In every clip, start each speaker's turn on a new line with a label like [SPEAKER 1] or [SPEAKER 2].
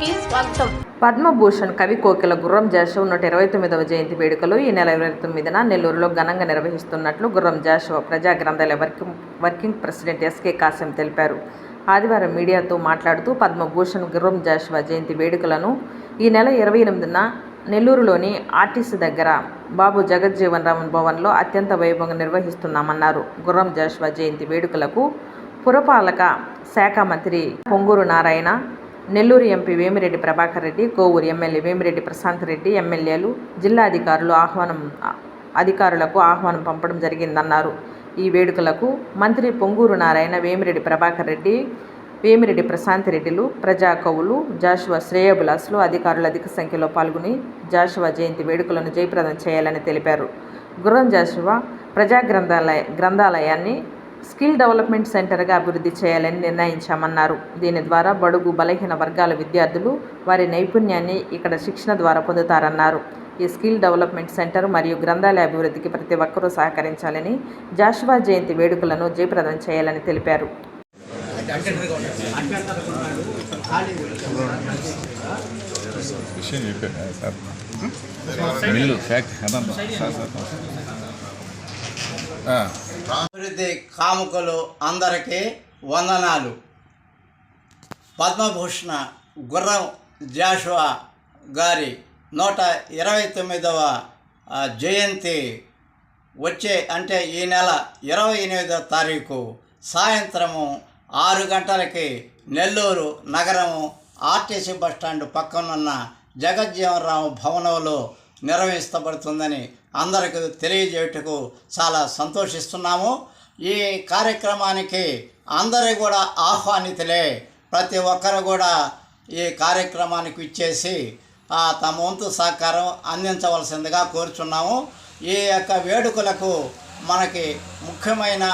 [SPEAKER 1] కి స్వాగతం.
[SPEAKER 2] పద్మభూషణ్ కవి కోకిల గుర్రం జాషవ్ నూట ఇరవై తొమ్మిదవ జయంతి వేడుకలు ఈ నెల ఇరవై తొమ్మిదిన నెల్లూరులో ఘనంగా నిర్వహిస్తున్నట్లు గుర్రం జాషవ ప్రజా గ్రంథాలయ working working president SK Kasim తెలిపారు. ఆదివారం మీడియాతో మాట్లాడుతూ పద్మభూషణ్ గుర్రం జాషవ జయంతి వేడుకలను ఈ నెల ఇరవై ఎనిమిదిన నెల్లూరులోని ఆర్టీసీ దగ్గర బాబు జగజ్జీవన్ రామన్ భవన్లో అత్యంత వైభవంగా నిర్వహిస్తున్నామన్నారు. గుర్రం జాషవ జయంతి వేడుకలకు పురపాలక శాఖ మంత్రి పొంగూరు నారాయణ నెల్లూరు ఎంపీ వేమిరెడ్డి ప్రభాకర్ రెడ్డి కోవూరు ఎమ్మెల్యే వేమిరెడ్డి ప్రశాంత్ రెడ్డి ఎమ్మెల్యేలు జిల్లా అధికారులు ఆహ్వానం అధికారులకు ఆహ్వానం పంపడం జరిగిందన్నారు. ఈ వేడుకలకు మంత్రి పొంగూరు నారాయణ వేమిరెడ్డి ప్రభాకర్ రెడ్డి వేమిరెడ్డి ప్రశాంత్ రెడ్డిలు ప్రజా కవులు జాషువా శ్రేయోభిలాసులు అధికారులు అధిక సంఖ్యలో పాల్గొని జాషువా జయంతి వేడుకలను జయప్రదం చేయాలని తెలిపారు. గుర్రం జాషువా ప్రజా గ్రంథాలయ గ్రంథాలయాన్ని స్కిల్ డెవలప్మెంట్ సెంటర్గా అభివృద్ధి చేయాలని నిర్ణయించామన్నారు. దీని ద్వారా బడుగు బలహీన వర్గాల విద్యార్థులు వారి నైపుణ్యాన్ని ఇక్కడ శిక్షణ ద్వారా పొందుతారన్నారు. ఈ స్కిల్ డెవలప్మెంట్ సెంటర్ మరియు గ్రంథాలయ అభివృద్ధికి ప్రతి ఒక్కరూ సహకరించాలని జాషువా జయంతి వేడుకలను జయప్రదం చేయాలని తెలిపారు.
[SPEAKER 3] ఫ్యాక్ట్
[SPEAKER 4] అభివృద్ధి కాముకులు అందరికీ వందనాలు. పద్మభూషణ గుర్రం జాషువా గారి నూట ఇరవై తొమ్మిదవ జయంతి వచ్చే అంటే ఈ నెల ఇరవై ఎనిమిదవ తారీఖు సాయంత్రము ఆరు గంటలకి నెల్లూరు నగరము ఆర్టీసీ బస్టాండ్ పక్కనున్న జగజ్జీవనరావు భవనంలో నిర్వహిస్తబడుతుందని అందరికీ తెలియజేయటకు చాలా సంతోషిస్తున్నాము. ఈ కార్యక్రమానికి అందరూ కూడా ఆహ్వానితులే. ప్రతి ఒక్కరు కూడా ఈ కార్యక్రమానికి ఇచ్చేసి తమ వంతు సహకారం అందించవలసిందిగా కోరుచున్నాము. ఈ యొక్క వేడుకలకు మనకి ముఖ్యమైన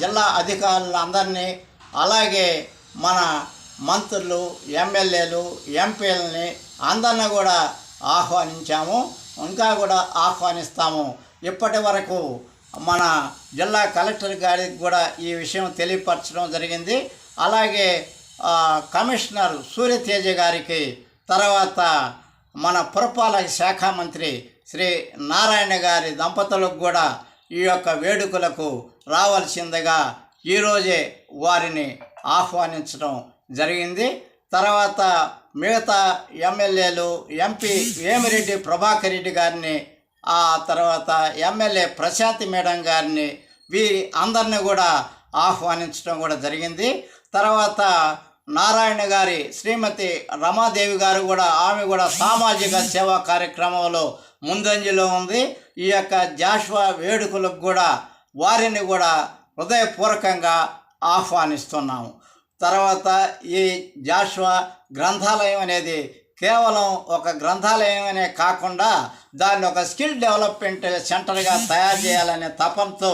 [SPEAKER 4] జిల్లా అధికారులందరినీ అలాగే మన మంత్రులు ఎమ్మెల్యేలు ఎంపీలని అందరిని కూడా ఆహ్వానించాము. ఇంకా కూడా ఆహ్వానిస్తాము. ఇప్పటి వరకు మన జిల్లా కలెక్టర్ గారికి కూడా ఈ విషయం తెలియపరచడం జరిగింది. అలాగే కమిషనర్ సూర్యతేజ గారికి తర్వాత మన పురపాలక శాఖ మంత్రి శ్రీ నారాయణ గారి దంపతులకు కూడా ఈ యొక్క వేడుకలకు రావాల్సిందిగా ఈరోజే వారిని ఆహ్వానించడం జరిగింది. తర్వాత మిగతా ఎమ్మెల్యేలు ఎంపీ వేమిరెడ్డి ప్రభాకర్ రెడ్డి గారిని ఆ తర్వాత ఎమ్మెల్యే ప్రశాంతి మేడం గారిని వీరి అందరిని కూడా ఆహ్వానించడం కూడా జరిగింది. తర్వాత నారాయణ గారి శ్రీమతి రమాదేవి గారు కూడా ఆమె కూడా సామాజిక సేవా కార్యక్రమంలో ముందంజలో ఉంది. ఈ యొక్క జాషువా వేడుకలకు కూడా వారిని కూడా హృదయపూర్వకంగా ఆహ్వానిస్తున్నాము. తర్వాత ఈ జాషువా గ్రంథాలయం అనేది కేవలం ఒక గ్రంథాలయం అనే కాకుండా దాన్ని ఒక స్కిల్ డెవలప్మెంట్ సెంటర్గా తయారు చేయాలనే తపంతో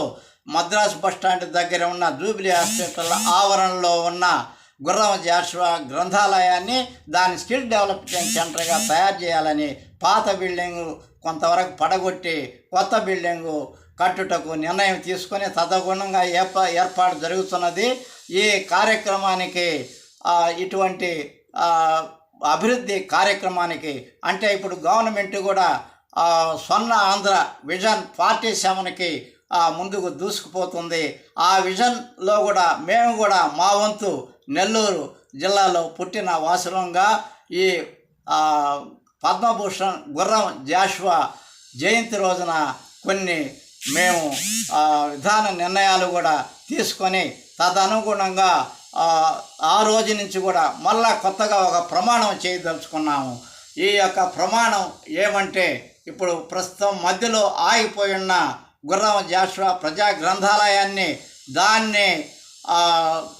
[SPEAKER 4] మద్రాసు బస్టాండ్ దగ్గర ఉన్న జూబిలీ హాస్పిటల్ ఆవరణలో ఉన్న గుర్రం జాషువా గ్రంథాలయాన్ని దాని స్కిల్ డెవలప్మెంట్ సెంటర్గా తయారు చేయాలని పాత బిల్డింగు కొంతవరకు పడగొట్టి కొత్త బిల్డింగు కట్టుటకు నిర్ణయం తీసుకొని తదగుణంగా ఏర్పా ఏర్పాటు జరుగుతున్నది. ఈ కార్యక్రమానికి ఇటువంటి అభివృద్ధి కార్యక్రమానికి అంటే ఇప్పుడు గవర్నమెంట్ కూడా స్వర్ణ ఆంధ్ర విజన్ ఫార్టీ సెవెన్కి ముందుకు దూసుకుపోతుంది. ఆ విజన్లో కూడా మేము కూడా మా వంతు నెల్లూరు జిల్లాలో పుట్టిన వాసులంగా ఈ పద్మభూషణ్ గుర్రం జాషువా జయంతి రోజున కొన్ని మేము విధాన నిర్ణయాలు కూడా తీసుకొని తదనుగుణంగా ఆ, రోజు నుంచి కూడా మళ్ళా కొత్తగా ఒక ప్రమాణం చేయదలుచుకున్నాము. ఈ యొక్క ప్రమాణం ఏమంటే ఇప్పుడు ప్రస్తుతం మధ్యలో ఆగిపోయి ఉన్న గుర్రం జాషువా ప్రజా గ్రంథాలయాన్ని దాన్ని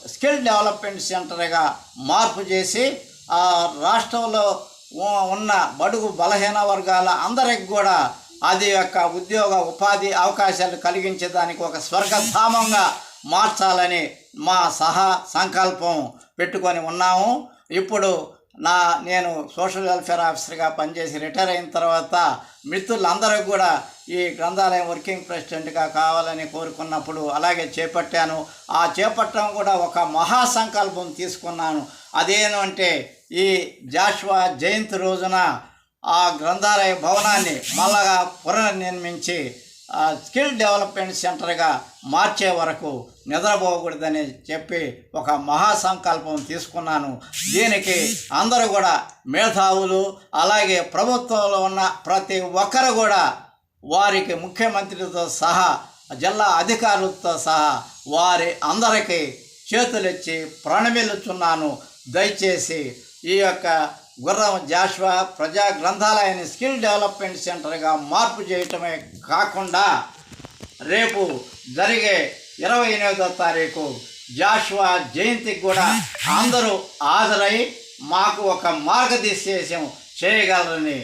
[SPEAKER 4] స్కిల్ డెవలప్మెంట్ సెంటర్గా మార్పు చేసి రాష్ట్రంలో ఉన్న బడుగు బలహీన వర్గాల అందరికి కూడా అది యొక్క ఉద్యోగ ఉపాధి అవకాశాలు కలిగించేదానికి ఒక స్వర్గధామంగా మార్చాలని మా సహా సంకల్పం పెట్టుకొని ఉన్నాము. ఇప్పుడు నా నేను సోషల్ వెల్ఫేర్ ఆఫీసర్గా పనిచేసి రిటైర్ అయిన తర్వాత మిత్రులందరూ కూడా ఈ గ్రంథాలయం వర్కింగ్ ప్రెసిడెంట్గా కావాలని కోరుకున్నప్పుడు అలాగే చేపట్టాను. ఆ చేపట్టడం కూడా ఒక మహాసంకల్పం తీసుకున్నాను. అదేనంటే ఈ జాషువా జయంతి రోజున ఆ గ్రంథాలయ భవనాన్ని మళ్ళగా పునర్నిర్మించి స్కిల్ డెవలప్మెంట్ సెంటర్గా మార్చే వరకు నిద్రపోకూడదని చెప్పి ఒక మహాసంకల్పం తీసుకున్నాను. దీనికి అందరూ కూడా మేధావులు అలాగే ప్రభుత్వంలో ఉన్న ప్రతి ఒక్కరు కూడా వారికి ముఖ్యమంత్రితో సహా జిల్లా అధికారులతో సహా వారి అందరికీ చేతులిచ్చి ప్రణమిల్లుచున్నాను. దయచేసి ఈ యొక్క గుర్రం జాషువా ప్రజా గ్రంథాలయాన్ని స్కిల్ డెవలప్మెంట్ సెంటర్గా మార్పు చేయటమే కాకుండా రేపు జరిగే ఇరవై ఎనిమిదో తారీఖు జాషువా జయంతికి కూడా అందరూ హాజరై మాకు ఒక మార్గదిశేషం చేయగలరని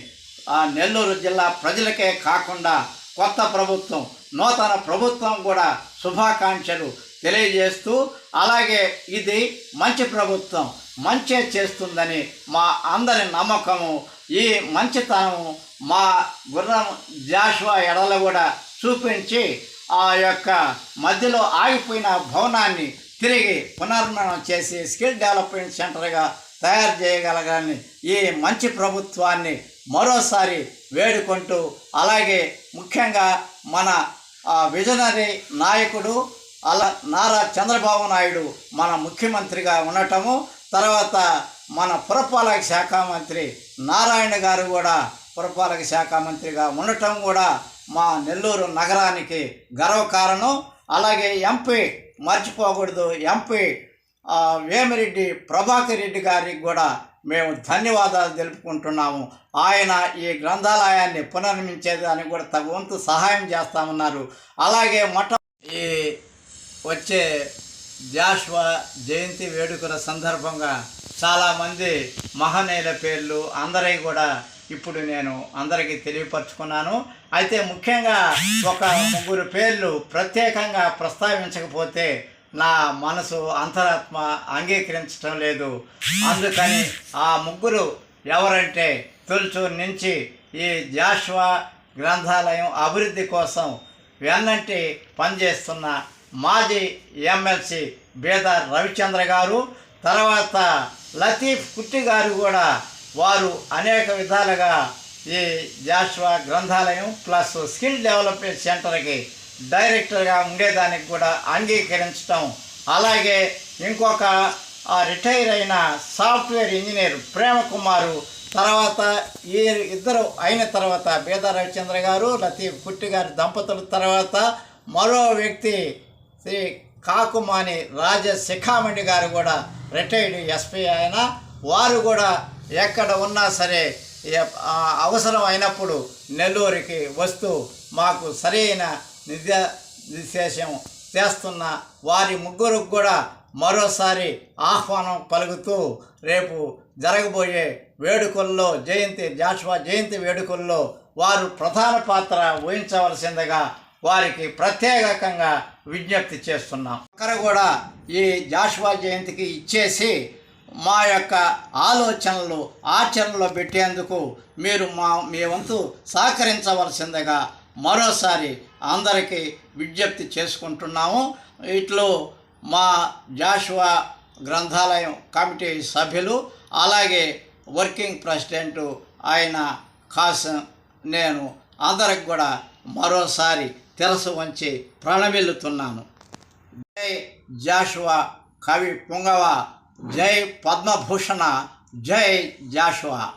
[SPEAKER 4] ఆ నెల్లూరు జిల్లా ప్రజలకే కాకుండా కొత్త ప్రభుత్వం నూతన ప్రభుత్వం కూడా శుభాకాంక్షలు తెలియజేస్తూ అలాగే ఇది మంచి ప్రభుత్వం మంచే చేస్తుందని మా అందరి నమ్మకము. ఈ మంచితనము మా గుర్రం జాషువా ఎడలు కూడా చూపించి ఆ యొక్క మధ్యలో ఆగిపోయిన భవనాన్ని తిరిగి పునర్నిర్మాణం చేసి స్కిల్ డెవలప్మెంట్ సెంటర్గా తయారు చేయగలగాలని ఈ మంచి ప్రభుత్వాన్ని మరోసారి వేడుకుంటూ అలాగే ముఖ్యంగా మన విజనరీ నాయకుడు అలా నారా చంద్రబాబు నాయుడు మన ముఖ్యమంత్రిగా ఉండటము తర్వాత మన పురపాలక శాఖ మంత్రి నారాయణ గారు కూడా పురపాలక శాఖ మంత్రిగా ఉండటం కూడా మా నెల్లూరు నగరానికి గర్వకారణం అలాగే ఎంపీ మర్చిపోకూడదు ఎంపీ వేమిరెడ్డి ప్రభాకర్ రెడ్డి గారికి కూడా మేము ధన్యవాదాలు తెలుపుకుంటున్నాము. ఆయన ఈ గ్రంథాలయాన్ని పునర్మించేదానికి కూడా తగు వంతు సహాయం చేస్తామన్నారు. అలాగే మొట్ట ఈ వచ్చే జాష్వా జయంతి వేడుకల సందర్భంగా చాలామంది మహనీయుల పేర్లు అందరివి కూడా ఇప్పుడు నేను అందరికీ తెలియపరుచుకున్నాను. అయితే ముఖ్యంగా ఒక ముగ్గురు పేర్లు ప్రత్యేకంగా ప్రస్తావించకపోతే నా మనసు అంతరాత్మ అంగీకరించడం లేదు. అందుకని ఆ ముగ్గురు ఎవరంటే తొలుచు నుంచి ఈ జాష్వా గ్రంథాలయం అభివృద్ధి కోసం వెన్నంటి పనిచేస్తున్న మాజీ ఎమ్మెల్సీ బేదార్ రవిచంద్ర గారు తర్వాత లతీఫ్ కుట్టి గారు కూడా వారు అనేక విధాలుగా ఈ జాషువా గ్రంథాలయం ప్లస్ స్కిల్ డెవలప్మెంట్ సెంటర్కి డైరెక్టర్గా ఉండేదానికి కూడా అంగీకరించడం అలాగే ఇంకొక రిటైర్ అయిన సాఫ్ట్వేర్ ఇంజనీర్ ప్రేమకుమారు తర్వాత ఈ ఇద్దరు అయిన తర్వాత బేద రవిచంద్ర గారు లతీఫ్ కుట్టి గారి దంపతుల తర్వాత మరో వ్యక్తి శ్రీ కాకుమాని రాజ శిఖామణి గారు కూడా రిటైర్డ్ ఎస్పీ ఆయన. వారు కూడా ఎక్కడ ఉన్నా సరే అవసరం అయినప్పుడు నెల్లూరుకి వస్తూ మాకు సరైన నిద్య నిర్దేశం చేస్తున్న వారి ముగ్గురికి కూడా మరోసారి ఆహ్వానం పలుకుతూ రేపు జరగబోయే వేడుకల్లో జయంతి జాషువా జయంతి వేడుకల్లో వారు ప్రధాన పాత్ర వహించవలసిందిగా వారికి ప్రత్యేకంగా విజ్ఞప్తి చేస్తున్నాం. అక్కడ కూడా ఈ జాషువా జయంతికి ఇచ్చేసి మా యొక్క ఆలోచనలు ఆచరణలో పెట్టేందుకు మీరు మా మీ వంతు సహకరించవలసిందిగా మరోసారి అందరికీ విజ్ఞప్తి చేసుకుంటున్నాము. ఇట్లో మా జాషువా గ్రంథాలయం కమిటీ సభ్యులు అలాగే వర్కింగ్ ప్రెసిడెంట్ ఆయన కాసం నేను అందరికి కూడా మరోసారి తెరసు వంచి ప్రణమిల్లుతున్నాను. జై జాషువా కవి పుంగవ. జై పద్మభూషణ. జై జాషువా.